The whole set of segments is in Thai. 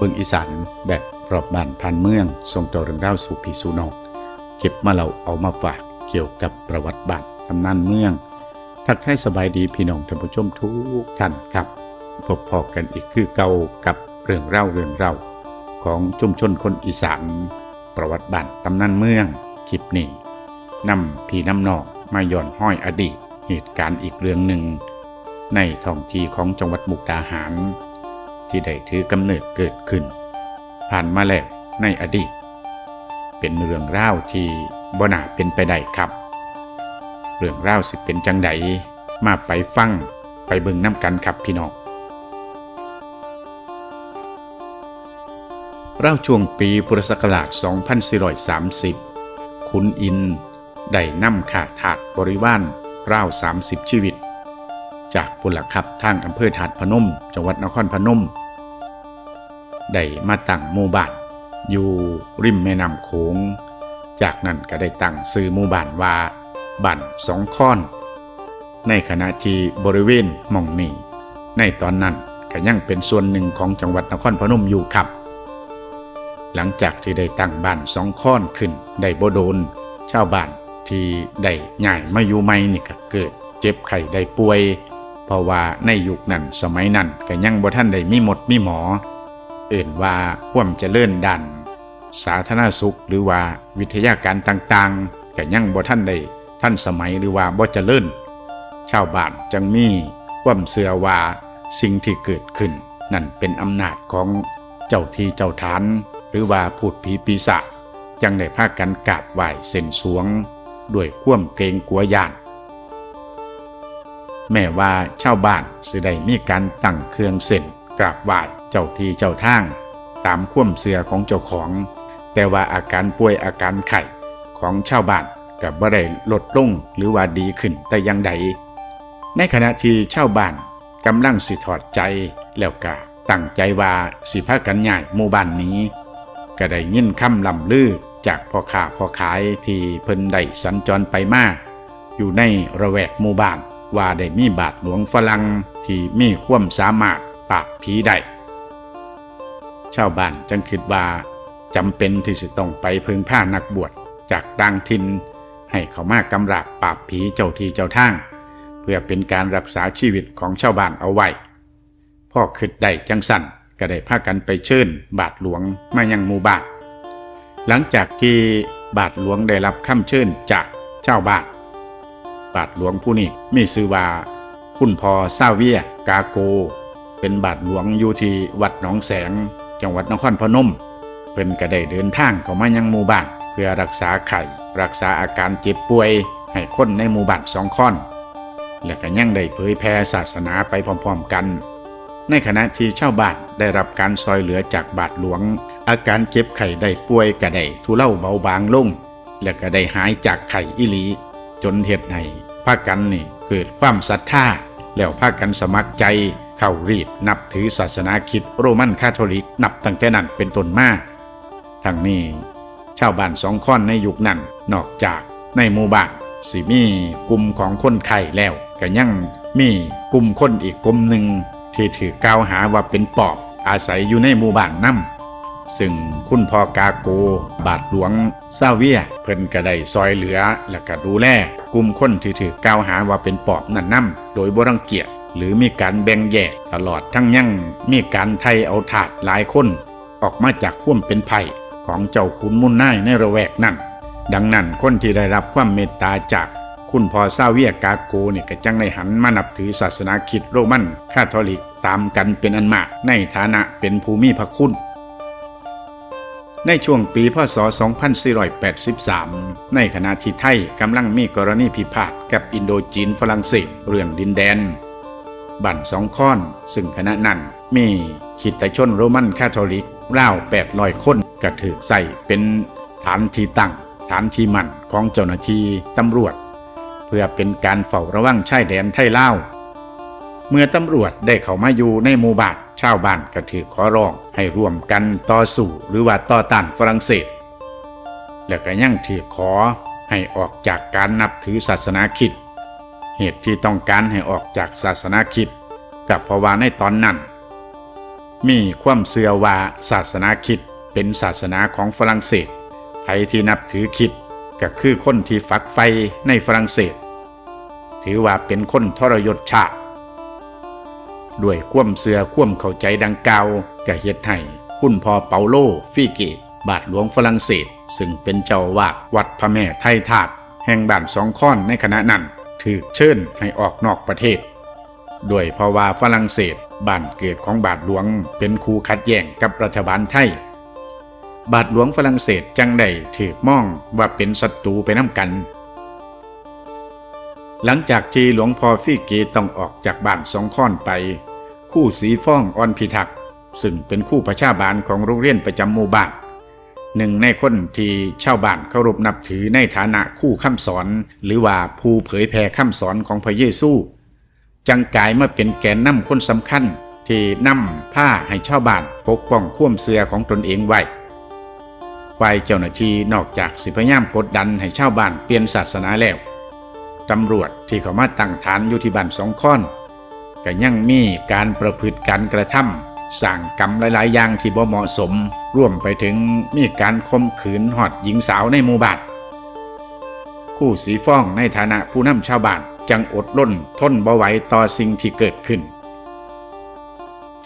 เบิงอีสานแบบรอบบ้านผ่านเมืองส่งต่อเรื่องราวสู่พี่สู่น้องเก็บมาเราเอามาฝากเกี่ยวกับประวัติบ้านตำนานเมือง ทักทายสบายดีพี่น้องท่านผู้ชมทุกท่านครับพบพอกันอีกคือเก่ากับเรื่องเล่าเรื่องเล่าของชุมชนคนอีสานประวัติบ้านตำนานเมืองคลิปนี้นำพี่น้ำนองมาย่อนห้อยอดีต เหตุการณ์อีกเรื่องหนึ่ง ในท้องที่ของจังหวัดมุกดาหาร ที่ได้ถือกำเนิดเกิดขึ้น ผ่านมาแล้วในอดีต เป็นเรื่องเล่าวที่บ่น่าเป็นไปได้ครับ เรื่องเล่าวสิเป็นจังใดมาไปฟังไปเบิ่งน้ำกันครับพี่น้องเล่าช่วงปีพุทธศักราช 2430 คุณอินได้นำขาถาดบริวารเล่า30 ชีวิต จากพลขับทางอำเภอถาดพนม จังหวัดนครพนม ได้มาตั้งหมู่บ้านอยู่ริมแม่น้ำโขง จากนั้นก็ได้ตั้งซื้อหมู่บ้านว่าบ้านสองค้อน ในขณะที่บริเวณมองนี้ในตอนนั้นก็ยังเป็นส่วนหนึ่งของจังหวัดนครพนมอยู่ครับ หลังจากที่ได้ตั้งบ้านสองค้อนขึ้นได้บโดนชาวบ้านที่ได้ย้ายมาอยู่ใหม่นี่ก็เกิด เจ็บไข้ได้ป่วย เพราะว่าในยุคนั้นสมัยนั้นก็ยังบ่ท่านได้มีหมดมีหมอ เอื่นว่าควมเจริญดันสาธารณสุขหรือว่าวิทยาการต่างๆก็ยังบ่ท่านได้ท่านสมัยหรือว่าบ่เจริญชาวบ้านจังมีความเสื่อว่าสิ่งที่เกิดขึ้น นั่นเป็นอำนาจของเจ้าที่เจ้าฐาน หรือว่าพูดผีปีศาจจังได้พากันกราบไหว้เส้นสวง ด้วยความเกรงกลัวญาติแม้ว่าชาวบ้านสิได้มีการตั้งเครื่องเส้นกราบไหว้ เจ้าที่เจ้าทาง ตามควมเสือของเจ้าของ แต่ว่าอาการป่วยอาการไข้ของชาวบ้านกับบ่ได้ลดลงหรือว่าดีขึ้นแต่อยังใด ในขณะที่ชาวบ้านกำลังสิถอดใจแล้วก็ตั้งใจว่าสิพากันย้ายหมู่บ้านนี้ ก็ได้ยินคำลำลือจากพ่อค้าพ่อขายที่เพิ่นได้สัญจรไปมา อยู่ในระแวกหมู่บ้านว่าได้มีบาทหลวงฝรั่งที่มีความสามารถปราบผีได้ ชาวบ้านจึงคิดว่าจำเป็นที่จะต้องไปพึงผ้านักบวชจากต่างถิ่นให้เขามากำราบปราบผีเจ้าที่เจ้าทาง เพื่อเป็นการรักษาชีวิตของชาวบ้านเอาไว้พ่อคิดได้จังสั่นก็ได้พากันไปเชิญบาทหลวงมายังหมู่บ้านหลังจากที่บาทหลวงได้รับคำเชิญจากชาวบ้านบาทหลวงผู้นี้มีชื่อว่าคุณพอซาเวียกาโก เป็นบาทหลวงอยู่ที่วัดหนองแสง จังหวัดนครพนม เพิ่นก็ได้เดินทางเข้ามายังหมู่บ้าน เพื่อรักษาไข้รักษาอาการเจ็บป่วย ให้คนในหมู่บ้านสองค่อน และก็ยังได้เผยแผ่ศาสนาไปพร้อมๆกัน ในขณะที่ชาวบ้านได้รับการซอยเหลือจากบาทหลวง อาการเจ็บไข้ได้ป่วยก็ได้ทุเลาเบาบางลง และก็ได้หายจากไข้อิลี จนเหตุให้พากันนี่เกิดความศรัทธาแล้วพาคกันสมัครใจ เข้ารีดนับถือศาสนาคิดโรมันคาทอลิกนับตั้งแต่นั้นเป็นต้นมาทั้งนี้ชาวบ้านสองค่อนในยุคนั้นนอกจากในหมู่บ้านสิมีกลุ่มของคนไข้แล้วก็ยังมีกลุ่มคนอีกกลุ่มหนึ่งที่ถือกล่าวหาว่าเป็นปอบอาศัยอยู่ในหมู่บ้านนั่ซึ่งคุณพ่อกาโก บาทหลวงซาเวีย เพิ่นก็ได้ซอยเหลือ และก็ดูแลกลุ่มคนที่ถือกล่าวหาว่าเป็นปอบนั่นนํโดยบรังเกียจ หรือมีการแบ่งแยกตลอดทั้งยังมีการไทยเอาถาดหลายคน ออกมาจากข่วมเป็นไผ่ของเจ้าขุนมุนนายในระแวกนั้น ดังนั้นคนที่ได้รับความเมตตาจากคุณพ่อซาเวียกาโกเนี่ยก็จังได้หันมานับถือศาสนาคิดโรมันคาทอลิกตามกันเป็นอันมากในฐานะเป็นภูมิพระคุณ ในช่วงปีพศ 2483 ในขณะที่ไทยกำลังมีกรณีพิพาทกับอินโดจีนฝรั่งเศสเรื่องดินแดน บั่นสองค้อน ซึ่งขณะนั้นมีคริดตชนโรมันคาทอลิกราว800คนกระถือใส่เป็นฐานที่ตั้ง ฐานที่มั่นของเจ้าหน้าที่ตำรวจ เพื่อเป็นการเฝ้าระวังชายแดนไทยลาวเมื่อตำรวจได้เข้ามาอยู่ในหมู่บ้านชาวบ้านก็ถือขอร้องให้ร่วมกันต่อสู้หรือว่าต่อต้านฝรั่งเศส และก็ยังถือขอให้ออกจากการนับถือศาสนาคริด เหตุที่ต้องการให้ออกจากศาสนาคิดกับพราะว่าในตอนนั้น มีความเสื่อว่าศาสนาคิดเป็นศาสนาของฝรั่งเศสใครที่นับถือคิดก็คือคนที่ฝักไฟในฝรั่งเศส ถือว่าเป็นคนทรยศชาติด้วยควมเสือควมเข้าใจดังกล่าวก็เฮ็ดให้คุณพ่อเปาโลฟีเกตบาทหลวงฝรั่งเศส ซึ่งเป็นเจ้าวาดวัดพระแม่ไทยทาสแห่งบ้านสองค้อนในขณะนั้น ถูกเชิญให้ออกนอกประเทศ ด้วยเพราะว่าฝรั่งเศสบ้านเกิดของบาทหลวงเป็นคู่ขัดแย้งกับรัฐบาลไทย บาทหลวงฝรั่งเศสจังได้ถูกมองว่าเป็นศัตรูไปน้ำกัน หลังจากที่หลวงพ่อฟี่เกต้องออกจากบ้านสองค้อนไป คู่สีฟ้องออนพิทักษ์ซึ่งเป็นคู่ประชาบาลของโรงเรียนประจำหมู่บ้าน หนึ่งในคนที่ชาวบ้านเคารพนับถือในฐานะคู่คำสอน หรือว่าผู้เผยแผ่คำสอนของพระเยซู จังกายมาเป็นแกนนำคนสำคัญที่นำผ้าให้ชาวบ้านปกป้องความเสือของตนเองไว้ฝ่ายเจ้าหน้าที่นอกจากสิพยายามกดดันให้ชาวบ้านเปลี่ยนศาสนาแล้วตำรวจที่เขามาตั้งฐานอยู่ที่บ้านสองค้อนก็ยังมีการประพฤติการกระทำ สั่งกรรมหลาย ๆ อย่างที่บ่เหมาะสม ร่วมไปถึงมีการข่มขืนหอดหญิงสาวในหมู่บ้านคู่สีฟ้องในฐานะผู้นำชาวบ้านจังอดล้นทนบ่ไหวต่อสิ่งที่เกิดขึ้น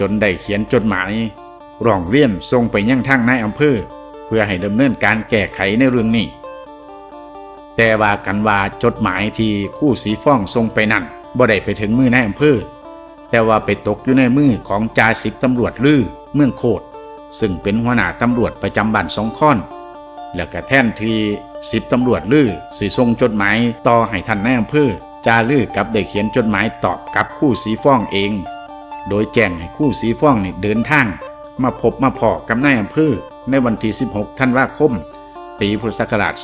จนได้เขียนจดหมายร้องเรียนส่งไปยังทางนายอำเภอ เพื่อให้ดำเนินการแก้ไขในเรื่องนี้ แต่ว่ากันว่าจดหมายที่คู่สีฟ้องส่งไปนั่นบ่ได้ไปถึงมือนายอำเภอ แต่ว่าไปตกอยู่ในมือของจ่าสิบตำรวจลือเมืองโคดซึ่งเป็นหัวหน้าตำรวจประจำบ้านสองค้อน แล้วก็แท่นทีสิบตำรวจลือสิส่งจดหมายต่อให้ท่านนายอำเภอจาลือกับได้เขียนจดหมายตอบกับคู่สีฟ้องเอง โดยแจ้งให้คู่สีฟ้องนี่เดินทาง มาพบมาพอกับนายอำเภอในวันที่ 16 ธันวาคม ปีพุทธศักราช 2483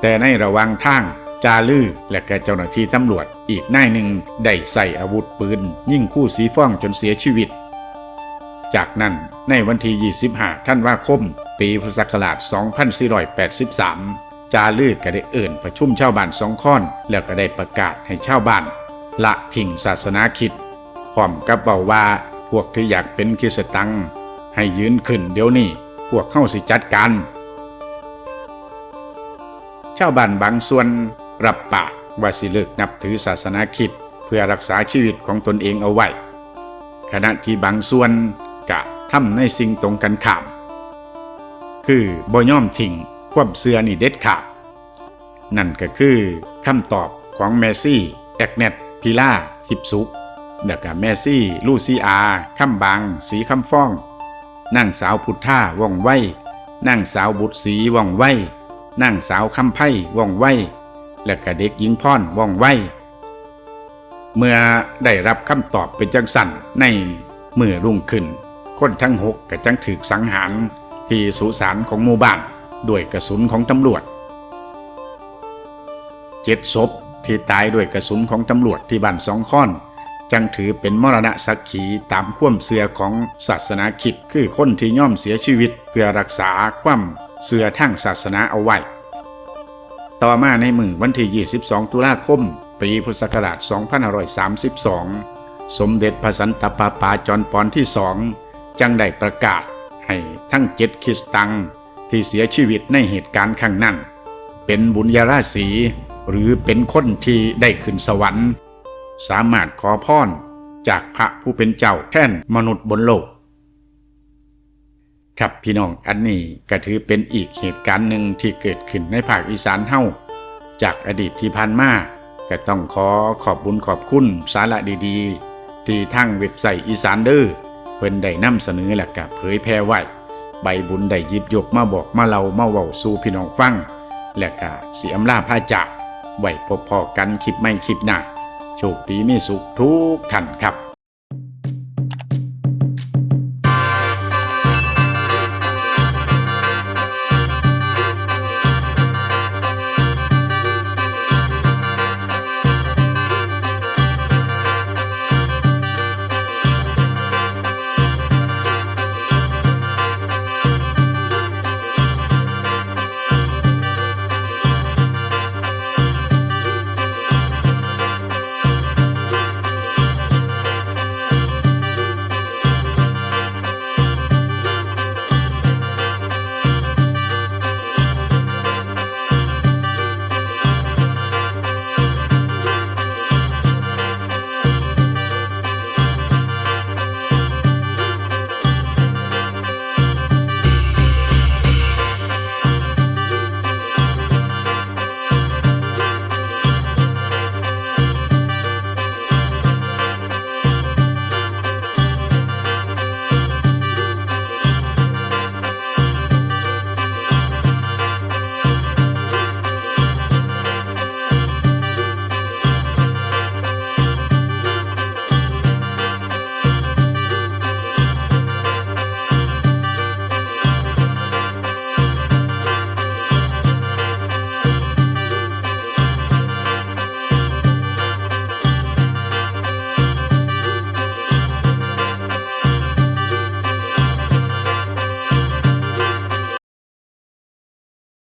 แต่ในระหว่างทาง จาลือและแกเจ้าหน้าที่ตำรวจ อีกนายหนึ่งได้ใส่อาวุธปืน ยิงคู่สีฟ้องจนเสียชีวิต จากนั้นในวันที่25ธันว่าคม ปีพุทธศักราช 2483 จาลือก็ได้เอิ่นประชุมชาวบ้านสองค้อน แล้วก็ได้ประกาศให้ชาวบ้าน ละทิ้งศาสนาคิดพร้อมกับเบาว่าพวกที่อยากเป็นคริสตัง ให้ยืนขึ้นเดี๋ยวนี้พวกเข้าสิจัดการชาวบ้านบางส่วน รับปากว่าสิเลิกนับถือศาสนาคิดเพื่อรักษาชีวิตของตนเองเอาไว้ ขณะที่บางส่วนกะทำในสิ่งตรงกันข้าม คือบ่ย่อมทิ้งความเสื่อนี่เด็ดขาด นั่นก็คือคำตอบของแมซี่แอกเนตพิล่าทิพสุขแล้วก็แมซี่ลูซีอาคำบาง สีคำฟ้องนั่งสาวพุทธาว่องไวนั่งสาวบุตรสีว่องไวนั่งสาวคำไพ่ว่องไว และก็เด็กหญิงพ่อนว่องไวเมื่อได้รับคำตอบเป็นจังสันในเมื่อรุ่งขึ้น คนทั้งหกก็จังถูกสังหารที่สุสานของหมู่บ้านด้วยกระสุนของตำรวจเจ็ดศพที่ตายด้วยกระสุนของตำรวจที่บ้านสองค้อน จังถือเป็นมรณะสักขีตามควมเสือของศาสนาคิดคือคนที่ย่อมเสียชีวิตเพื่อรักษาความเสือทางศาสนาเอาไว้ ต่อมาในมือวันที่ 22 ตุลาคม ปีพุทธศักราช 2532 สมเด็จพระสันตะปาปาจอห์นปอนที่สองจังได้ประกาศให้ทั้งเจ็ดคริสตังที่เสียชีวิตในเหตุการณ์ครั้งนั้น เป็นบุญญาราศีหรือเป็นคนที่ได้ขึ้นสวรรค์ สามารถขอพรจากพระผู้เป็นเจ้าแท่นมนุษย์บนโลก ครับพี่น้องอันนี้ก็ถือเป็นอีกเหตุการณ์หนึ่งที่เกิดขึ้นในภาคอีสานเฮาจากอดีตที่ผ่านมาก็ต้องขอขอบบุญขอบคุณสาระดีๆ ที่ทั้งเว็บไซต์อีสานเดอร์เพิ่นได้นำเสนอและก็เผยแพร่ไว้ใบบุญได้หยิบยกมาบอกมาเล่ามาเว้าสู่พี่น้องฟัง และก็เสียมลาพาจากไว้พบพอกันคลิปไม่คลิปหน้าโชคดีมีสุขทุกท่านครับ